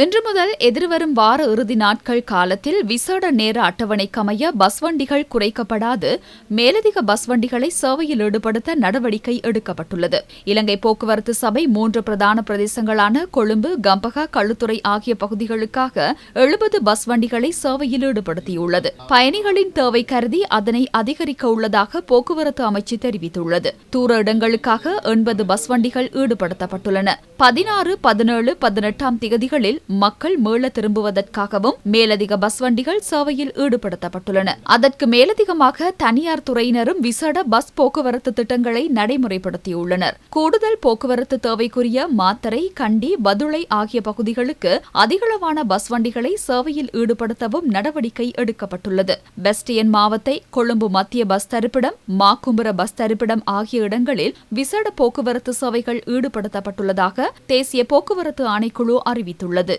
இன்று முதல் எதிர்வரும் வார இறுதி நாட்கள் காலத்தில் விசேட நேர அட்டவணைக்கமைய பஸ் வண்டிகள் குறைக்கப்படாது. மேலதிக பஸ் வண்டிகளை சேவையில் ஈடுபடுத்த நடவடிக்கை எடுக்கப்பட்டுள்ளது. இலங்கை போக்குவரத்து சபை மூன்று பிரதான பிரதேசங்களான கொழும்பு கம்பகா களுத்துறை ஆகிய பகுதிகளுக்காக எழுபது பஸ் வண்டிகளை சேவையில் ஈடுபடுத்தியுள்ளது. பயணிகளின் தேவை கருதி அதனை அதிகரிக்க உள்ளதாக போக்குவரத்து அமைச்சு தெரிவித்துள்ளது. தூர இடங்களுக்காக எண்பது பஸ் வண்டிகள் ஈடுபடுத்தப்பட்டுள்ளன. பதினாறு பதினேழு பதினெட்டாம் திகதிகளில் மக்கள் மீள திரும்புவதற்காகவும் மேலதிக பஸ் வண்டிகள் சேவையில் ஈடுபடுத்தப்பட்டுள்ளன. அதற்கு மேலதிகமாக தனியார் துறையினரும் விசேட பஸ் போக்குவரத்து திட்டங்களை நடைமுறைப்படுத்தியுள்ளனர். கூடுதல் போக்குவரத்து தேவைக்குரிய மாத்தரை கண்டி பதுளை ஆகிய பகுதிகளுக்கு அதிகளவான பஸ் வண்டிகளை சேவையில் ஈடுபடுத்தவும் நடவடிக்கை எடுக்கப்பட்டுள்ளது. பெஸ்டியன் மாவத்தை கொழும்பு மத்திய பஸ் தரிப்பிடம் மாக்கும்புர பஸ் தரிப்பிடம் ஆகிய இடங்களில் விசேட போக்குவரத்து சேவைகள் ஈடுபடுத்தப்பட்டுள்ளதாக தேசிய போக்குவரத்து ஆணைக்குழு அறிவித்துள்ளது.